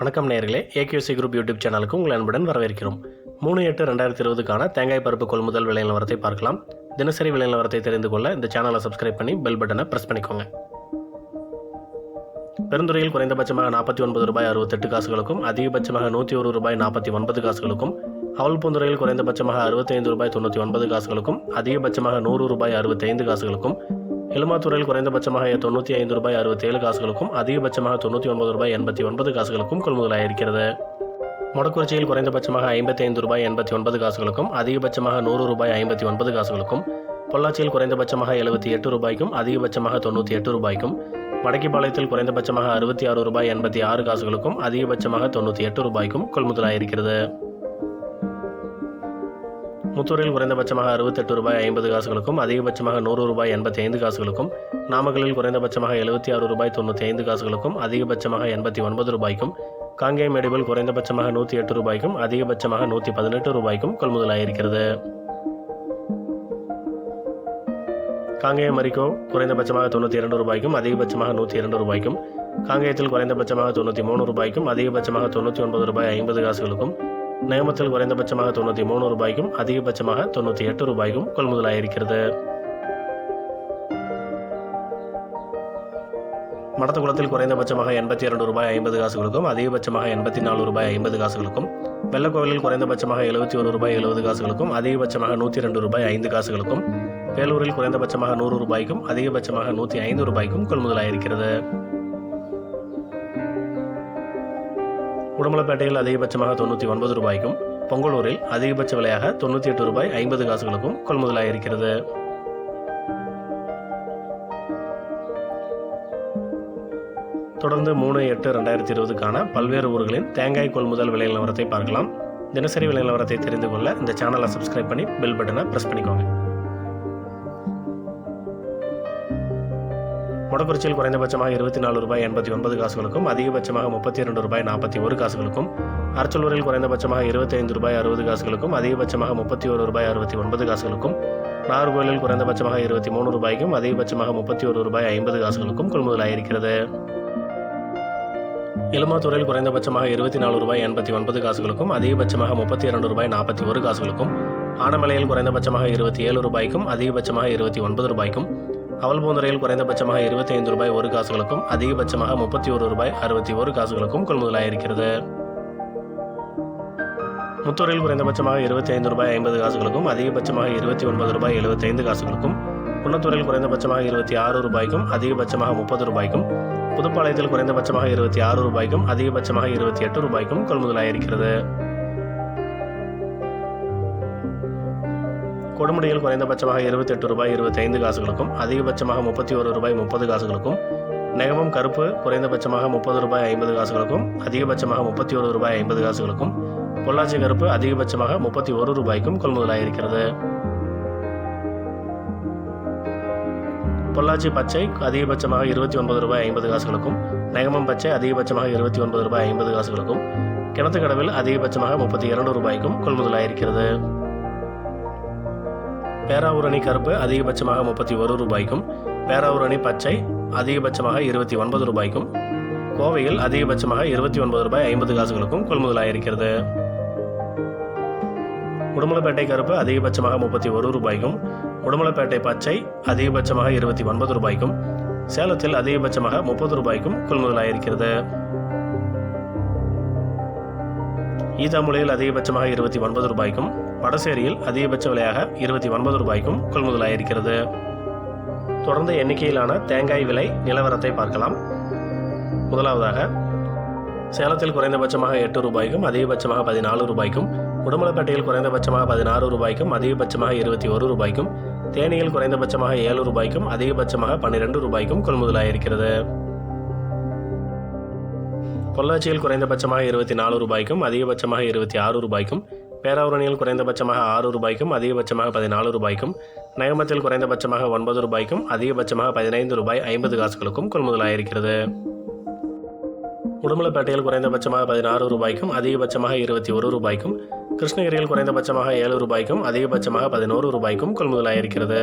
வணக்கம் நேர்களே AKC group YouTube சேனலுக்கு உங்கள் அன்புடன் வரவேற்கிறோம். மூணு எட்டு ரெண்டாயிரத்தி இருபதுக்கான தேங்காய் பருப்பு கொள்முதல் விலை நிலவரத்தை பார்க்கலாம். தினசரி விலை நிலவரத்தை தெரிந்து கொள்ள இந்த சேனலை சப்ஸ்கிரைப் பண்ணி பெல் பட்டனை ப்ரெஸ் பண்ணிக்கோங்க. பெருந்துறையில் குறைந்தபட்சமாக நாற்பத்தி ஒன்பது ரூபாய் அறுபத்தெட்டு காசுகளுக்கும் அதிகபட்சமாக நூற்றி ஒரு ரூபாய் நாற்பத்தி ஒன்பது காசுகளுக்கும் அவல்பூந்துறையில் குறைந்தபட்சமாக அறுபத்தைந்து ரூபாய் தொண்ணூற்றி ஒன்பது காசுகளுக்கும் அதிகபட்சமாக நூறு ரூபாய் அறுபத்தைந்து காசுகளுக்கும் எலுமாத்தூரில் குறைந்தபட்சமாக தொண்ணூற்றி ஐந்து ரூபாய் அறுபத்தேழு காசுகளுக்கும் அதிகபட்சமாக தொண்ணூற்றி ஒன்பது ரூபாய் எண்பத்தி ஒன்பது காசுகளுக்கும் கொள்முதலாயிருக்கிறது. மொடக்குறிச்சியில் குறைந்தபட்சமாக ஐம்பத்தைந்து ரூபாய் எண்பத்தி ஒன்பது காசுகளுக்கும் அதிகபட்சமாக நூறு ரூபாய் ஐம்பத்தி ஒன்பது காசுகளுக்கும் பொள்ளாச்சியில் குறைந்தபட்சமாக எழுபத்தி எட்டு ரூபாய்க்கும் அதிகபட்சமாக தொண்ணூற்றி எட்டு ரூபாய்க்கும் வடக்கிப்பாளையத்தில் குறைந்தபட்சமாக அறுபத்தி ஆறு ரூபாய் எண்பத்தி ஆறு காசுகளுக்கும் அதிகபட்சமாக தொண்ணூற்றி எட்டு ரூபாய்க்கும் கொள்முதலாயிருக்கிறது. முத்தூரில் குறைந்தபட்சமாக அறுபத்தெட்டு ரூபாய் ஐம்பது காசுகளுக்கும் அதிகபட்சமாக நூறு ரூபாய் எண்பத்தி ஐந்து காசுகளுக்கும் நாமக்கலில் குறைந்தபட்சமாக எழுபத்தி ஆறு ரூபாய் தொண்ணூற்றி ஐந்து காசுகளுக்கும் அதிகபட்சமாக எண்பத்தி ஒன்பது ரூபாய்க்கும் காங்கேயம் மெடிபில் குறைந்தபட்சமாக நூற்றி எட்டு ரூபாய்க்கும் அதிகபட்சமாக நூற்றி பதினெட்டு ரூபாய்க்கும் கொள்முதலாயிருக்கிறது. காங்கேயம் மரிக்கோ குறைந்தபட்சமாக தொண்ணூற்றி இரண்டு ரூபாய்க்கும் அதிகபட்சமாக நூற்றி இரண்டு ரூபாய்க்கும் காங்கேயத்தில் குறைந்தபட்சமாக தொண்ணூற்றி மூணு ரூபாய்க்கும் அதிகபட்சமாக தொண்ணூற்றி ஒன்பது ரூபாய் ஐம்பது காசுகளுக்கும் நேமத்தில் குறைந்தபட்சமாக தொண்ணூற்றி மூணு ரூபாய்க்கும் அதிகபட்சமாக தொண்ணூற்றி எட்டு ரூபாய்க்கும் கொள்முதலாயிருக்கிறது. மடத்துக்குளத்தில் குறைந்தபட்சமாக எண்பத்தி இரண்டு ரூபாய் ஐம்பது காசுகளுக்கும் அதிகபட்சமாக எண்பத்தி நாலு ரூபாய் ஐம்பது காசுகளுக்கும் வெள்ளக்கோவிலில் குறைந்தபட்சமாக எழுபத்தி ஒரு ரூபாய் எழுபது காசுகளுக்கும் அதிகபட்சமாக நூற்றி ரெண்டு ரூபாய் ஐந்து காசுகளுக்கும் வேலூரில் குறைந்தபட்சமாக நூறு ரூபாய்க்கும் அதிகபட்சமாக நூற்றி ஐந்து ரூபாய்க்கும் கொள்முதலாயிருக்கிறது. உடுமலைப்பேட்டையில் அதிகபட்சமாக தொண்ணூற்றி ஒன்பது ரூபாய்க்கும் பொங்கலூரில் அதிகபட்ச விலையாக தொண்ணூற்றி எட்டு ரூபாய் ஐம்பது காசுகளுக்கும் கொள்முதலாக இருக்கிறது. தொடர்ந்து மூணு எட்டு ரெண்டாயிரத்தி இருபதுக்கான பல்வேறு ஊர்களின் தேங்காய் கொள்முதல் விலை நிலவரத்தை பார்க்கலாம். தினசரி விலை நிலவரத்தை தெரிந்து கொள்ள இந்த சேனலை சப்ஸ்கிரைப் பண்ணி பெல் பட்டனை ப்ரெஸ் பண்ணிக்கோங்க. மொடக்குறிச்சியில் குறைந்தபட்சமாக இருபத்தி நாலு ரூபாய் எண்பத்தி ஒன்பது காசுகளுக்கும் அதிகபட்சமாக முப்பத்தி இரண்டு ரூபாய் நாற்பத்தி ஒரு காசுகளுக்கும் அரச்சலூரில் குறைந்தபட்சமாக இருபத்தைந்து ரூபாய் அறுபது காசுகளுக்கும் அதிகபட்சமாக முப்பத்தி ஒரு ரூபாய் அறுபத்தி ஒன்பது காசுகளுக்கும் நாகர்கோவிலில் குறைந்தபட்சமாக இருபத்தி மூணு ரூபாய்க்கும் அதிகபட்சமாக முப்பத்தி ஒரு ரூபாய் ஐம்பது காசுகளுக்கும் கொள்முதலாயிருக்கிறது. எலுமாத்தூரில் குறைந்தபட்சமாக இருபத்தி நாலு ரூபாய் எண்பத்தி ஒன்பது காசுகளுக்கும் அதிகபட்சமாக முப்பத்தி இரண்டு ரூபாய் நாற்பத்தி ஒரு காசுகளுக்கும் ஆனமலையில் குறைந்தபட்சமாக இருபத்தி ஏழு ரூபாய்க்கும் அதிகபட்சமாக இருபத்தி ஒன்பது ரூபாய்க்கும் அவல்பூந்துறையில் குறைந்தபட்சமாக இருபத்தி ஐந்து ரூபாய் ஒரு காசுகளுக்கும் அதிகபட்சமாக முப்பத்தி ஒரு ரூபாய் அறுபத்தி ஒரு காசுகளுக்கும் கொள்முதலாயிருக்கிறது முத்தூரில் குறைந்தபட்சமாக இருபத்தி ஐந்து ரூபாய் ஐம்பது காசுகளுக்கும் அதிகபட்சமாக இருபத்தி ஒன்பது ரூபாய் எழுபத்தைந்து காசுகளுக்கும் குன்னத்தூரில் குறைந்தபட்சமாக இருபத்தி ஆறு ரூபாய்க்கும் அதிகபட்சமாக முப்பது ரூபாய்க்கும் புதுப்பாளையத்தில் குறைந்தபட்சமாக இருபத்தி ஆறு ரூபாய்க்கும் அதிகபட்சமாக இருபத்தி எட்டு ரூபாய்க்கும் கொள்முதலாயிருக்கிறது கொடுமுடியில் குறைந்தபட்சமாக இருபத்தெட்டு ரூபாய் இருபத்தைந்து காசுகளுக்கும் அதிகபட்சமாக முப்பத்தி ஒரு ரூபாய் முப்பது காசுகளுக்கும் நெகமம் கருப்பு குறைந்தபட்சமாக முப்பது ரூபாய் ஐம்பது காசுகளுக்கும் அதிகபட்சமாக முப்பத்தி ஒரு ரூபாய் ஐம்பது காசுகளுக்கும் பொள்ளாச்சி கருப்பு அதிகபட்சமாக முப்பத்தி ஒரு ரூபாய்க்கும் கொள்முதலாயிருக்கிறது. பொள்ளாச்சி பச்சை அதிகபட்சமாக இருபத்தி ஒன்பது ரூபாய் ஐம்பது காசுகளுக்கும் நெகமம் பச்சை அதிகபட்சமாக இருபத்தி ஒன்பது ரூபாய் ஐம்பது காசுகளுக்கும் கிணத்துக்கடவில் அதிகபட்சமாக முப்பத்தி இரண்டு ரூபாய்க்கும் கொள்முதலாயிருக்கிறது. பேராவூரணி கருப்பு அதிகபட்சமாக முப்பத்தி ஒரு ரூபாய்க்கும் பேராவூரணி பச்சை அதிகபட்சமாக இருபத்தி ஒன்பது ரூபாய்க்கும் கோவையில் அதிகபட்சமாக இருபத்தி ஒன்பது ரூபாய் ஐம்பது காசுகளுக்கும் கொள்முதலாயிருக்கிறது. உடுமலைப்பேட்டை கருப்பு அதிகபட்சமாக முப்பத்தி ஒரு ரூபாய்க்கும் உடுமலைப்பேட்டை பச்சை அதிகபட்சமாக இருபத்தி ஒன்பது ரூபாய்க்கும் சேலத்தில் அதிகபட்சமாக முப்பது ரூபாய்க்கும் கொள்முதலாயிருக்கிறது. ஈதாமுலையில் அதிகபட்சமாக இருபத்தி ஒன்பது ரூபாய்க்கும் வடசேரியில் அதிகபட்ச விலையாக இருபத்தி ஒன்பது ரூபாய்க்கும் கொள்முதலாயிருக்கிறது. தொடர்ந்து எண்ணிக்கையிலான தேங்காய் விலை நிலவரத்தை பார்க்கலாம். முதலாவதாக சேலத்தில் குறைந்தபட்சமாக எட்டு ரூபாய்க்கும் அதிகபட்சமாக பதினாலு ரூபாய்க்கும் உடுமலைப்பேட்டையில் குறைந்தபட்சமாக பதினாறு ரூபாய்க்கும் அதிகபட்சமாக இருபத்தி ஒரு ரூபாய்க்கும் தேனியில் குறைந்தபட்சமாக ஏழு ரூபாய்க்கும் அதிகபட்சமாக பன்னிரெண்டு ரூபாய்க்கும் கொள்முதலாயிருக்கிறது. பொள்ளாச்சியில் குறைந்தபட்சமாக இருபத்தி நாலு ரூபாய்க்கும் அதிகபட்சமாக இருபத்தி ஆறு ரூபாய்க்கும் பேராவூரணியில் குறைந்தபட்சமாக ஆறு ரூபாய்க்கும் அதிகபட்சமாக பதினாலு ரூபாய்க்கும் நயமத்தில் குறைந்தபட்சமாக ஒன்பது ரூபாய்க்கும் அதிகபட்சமாக பதினைந்து ரூபாய் ஐம்பது காசுகளுக்கும் கொள்முதலாயிருக்கிறது. உடுமலைப்பேட்டையில் குறைந்தபட்சமாக பதினாறு ரூபாய்க்கும் அதிகபட்சமாக இருபத்தி ஒரு ரூபாய்க்கும் கிருஷ்ணகிரியில் குறைந்தபட்சமாக ஏழு ரூபாய்க்கும் அதிகபட்சமாக பதினோரு ரூபாய்க்கும் கொள்முதலாயிருக்கிறது.